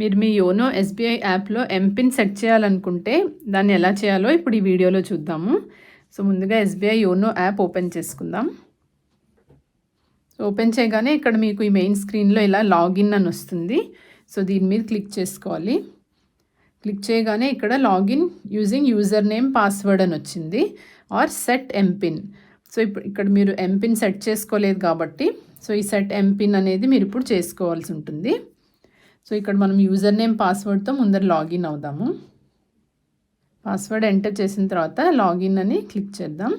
మీరు మీ YONO SBI యాప్లో ఎంపిన్ సెట్ చేయాలనుకుంటే దాన్ని ఎలా చేయాలో ఇప్పుడు ఈ వీడియోలో చూద్దాము. సో ముందుగా ఎస్బీఐ యోనో యాప్ ఓపెన్ చేసుకుందాం. ఓపెన్ చేయగానే ఇక్కడ మీకు ఈ మెయిన్ స్క్రీన్లో ఇలా లాగిన్ అని వస్తుంది. సో దీని మీద క్లిక్ చేసుకోవాలి. క్లిక్ చేయగానే ఇక్కడ login using user name password అని వచ్చింది. ఆర్ సెట్ ఎంపిన్ సో ఇప్పుడు ఇక్కడ మీరు ఎంపిన్ సెట్ చేసుకోలేదు కాబట్టి సో ఈ సెట్ ఎంపిన్ అనేది మీరు ఇప్పుడు చేసుకోవాల్సి ఉంటుంది. సో ఇక్కడ మనం యూజర్ నేమ్ పాస్వర్డ్తో ముందర లాగిన్ అవుదాము. పాస్వర్డ్ ఎంటర్ చేసిన తర్వాత లాగిన్ అని క్లిక్ చేద్దాం.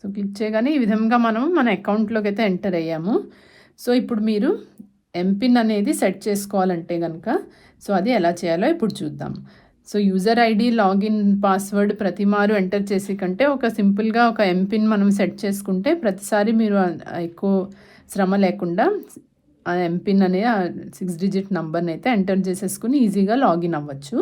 సో క్లిక్ చేయగానే ఈ విధంగా మనం మన అకౌంట్లోకి అయితే ఎంటర్ అయ్యాము. సో ఇప్పుడు మీరు ఎంపిన్ అనేది సెట్ చేసుకోవాలంటే కనుక సో అది ఎలా చేయాలో ఇప్పుడు చూద్దాం. So user ID login password ప్రతిమారు enter చేసి కంటే ఒక సింపుల్గా ఒక ఎంపిన్ మనం సెట్ చేసుకుంటే ప్రతిసారి మీరు ఎక్కువ శ్రమ లేకుండా ఎంపిన్ అనే సిక్స్ డిజిట్ నెంబర్ని అయితే ఎంటర్ చేసేసుకుని ఈజీగా లాగిన్ అవ్వచ్చు.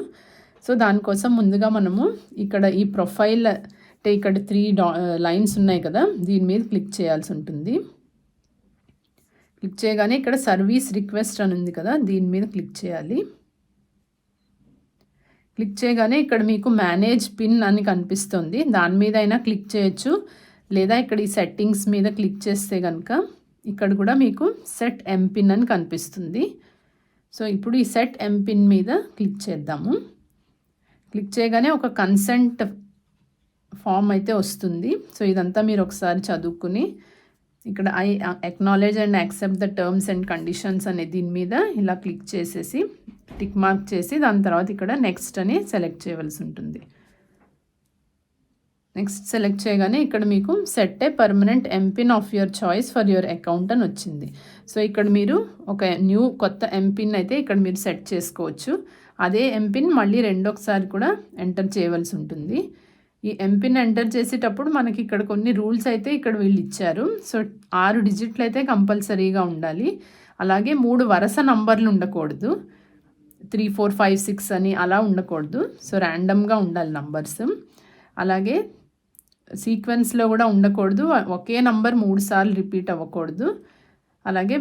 సో దానికోసం ముందుగా మనము ఇక్కడ ఈ ప్రొఫైల్ అంటే ఇక్కడ త్రీ డా లైన్స్ ఉన్నాయి కదా దీని మీద క్లిక్ చేయాల్సి ఉంటుంది. క్లిక్ చేయగానే ఇక్కడ సర్వీస్ రిక్వెస్ట్ అని ఉంది కదా దీని మీద క్లిక్ చేయాలి. క్లిక్ చేయగానే ఇక్కడ మీకు మేనేజ్ పిన్ అని కనిపిస్తుంది. దాని మీద అయినా క్లిక్ చేయొచ్చు. లేదా ఇక్కడ ఈ సెట్టింగ్స్ మీద క్లిక్ చేస్తే కనుక ఇక్కడ కూడా మీకు సెట్ ఎంపిన్ అని కనిపిస్తుంది. సో ఇప్పుడు ఈ సెట్ ఎంపిన్ మీద క్లిక్ చేద్దాము. క్లిక్ చేయగానే ఒక కన్సెంట్ ఫామ్ అయితే వస్తుంది. సో ఇదంతా మీరు ఒకసారి చదువుకుని ఇక్కడ I acknowledge and accept the terms and conditions అనే దీని మీద ఇలా క్లిక్ చేసేసి టిక్ మార్క్ చేసి దాని తర్వాత ఇక్కడ నెక్స్ట్ అని సెలెక్ట్ చేయవలసి ఉంటుంది. నెక్స్ట్ సెలెక్ట్ చేయగానే ఇక్కడ మీకు set a permanent MPIN of your choice for your account అని వచ్చింది. సో ఇక్కడ మీరు ఒక న్యూ కొత్త ఎంపిన్ అయితే ఇక్కడ మీరు సెట్ చేసుకోవచ్చు. అదే ఎంపిన్ మళ్ళీ రెండోసారి కూడా ఎంటర్ చేయవలసి ఉంటుంది. ఈ ఎంపిన్ ఎంటర్ చేసేటప్పుడు మనకి ఇక్కడ కొన్ని రూల్స్ అయితే ఇక్కడ వీళ్ళు ఇచ్చారు. సో ఆరు డిజిట్లు అయితే కంపల్సరీగా ఉండాలి. అలాగే మూడు వరుస నంబర్లు ఉండకూడదు. త్రీ ఫోర్ ఫైవ్ సిక్స్ అని అలా ఉండకూడదు. సో ర్యాండమ్గా ఉండాలి నంబర్స్ అలాగే సీక్వెన్స్లో కూడా ఉండకూడదు. ఒకే నంబర్ మూడు సార్లు రిపీట్ అవ్వకూడదు. అలాగే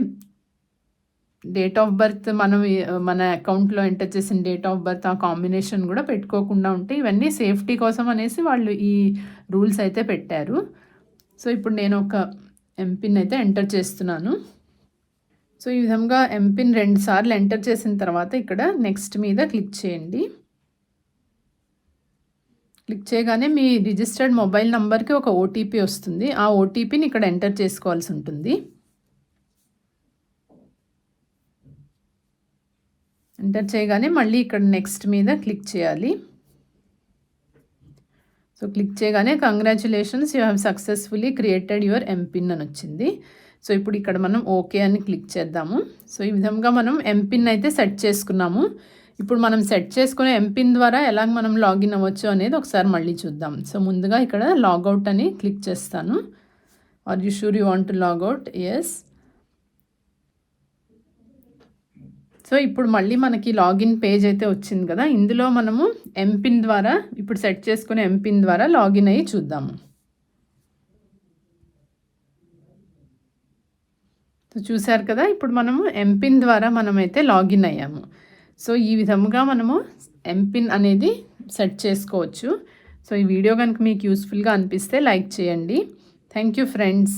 డేట్ ఆఫ్ బర్త్ మనం మన అకౌంట్లో ఎంటర్ చేసిన డేట్ ఆఫ్ బర్త్ ఆ కాంబినేషన్ కూడా పెట్టుకోకుండా ఉంటే ఇవన్నీ సేఫ్టీ కోసం అనేసి వాళ్ళు ఈ రూల్స్ అయితే పెట్టారు. సో ఇప్పుడు నేను ఒక ఎంపిన్ అయితే ఎంటర్ చేస్తున్నాను. సో ఈ విధంగా ఎంపిన్ రెండు సార్లు ఎంటర్ చేసిన తర్వాత ఇక్కడ నెక్స్ట్ మీద క్లిక్ చేయండి. క్లిక్ చేయగానే మీ రిజిస్టర్డ్ మొబైల్ నెంబర్కి ఒక ఓటీపీ వస్తుంది. ఆ ఓటీపీని ఇక్కడ ఎంటర్ చేసుకోవాల్సి ఉంటుంది. ఎంటర్ చేయగానే మళ్ళీ ఇక్కడ నెక్స్ట్ మీద క్లిక్ చేయాలి. సో క్లిక్ చేయగానే congratulations you have successfully created your MPIN అని వచ్చింది. సో ఇప్పుడు ఇక్కడ మనం ఓకే అని క్లిక్ చేద్దాము. సో ఈ విధంగా మనం ఎంపిన్ అయితే సెట్ చేసుకున్నాము. ఇప్పుడు మనం సెట్ చేసుకునే ఎంపిన్ ద్వారా ఎలా మనం లాగిన్ అవ్వచ్చు అనేది ఒకసారి మళ్ళీ చూద్దాం. సో ముందుగా ఇక్కడ లాగౌట్ అని క్లిక్ చేస్తాను. Are you sure you want to logout yes so ఇప్పుడు మళ్ళీ మనకి లాగిన్ పేజ్ అయితే వచ్చింది కదా. ఇందులో మనము ఎంపిన్ ద్వారా ఇప్పుడు సెట్ చేసుకునే ఎంపిన్ ద్వారా లాగిన్ అయ్యి చూద్దాము. సో చూశారు కదా ఇప్పుడు మనము ఎంపిన్ ద్వారా మనమైతే లాగిన్ అయ్యాము. సో ఈ విధముగా మనము ఎంపిన్ అనేది సెట్ చేసుకోవచ్చు. సో ఈ వీడియో కనుక మీకు యూస్ఫుల్గా అనిపిస్తే లైక్ చేయండి. Thank you friends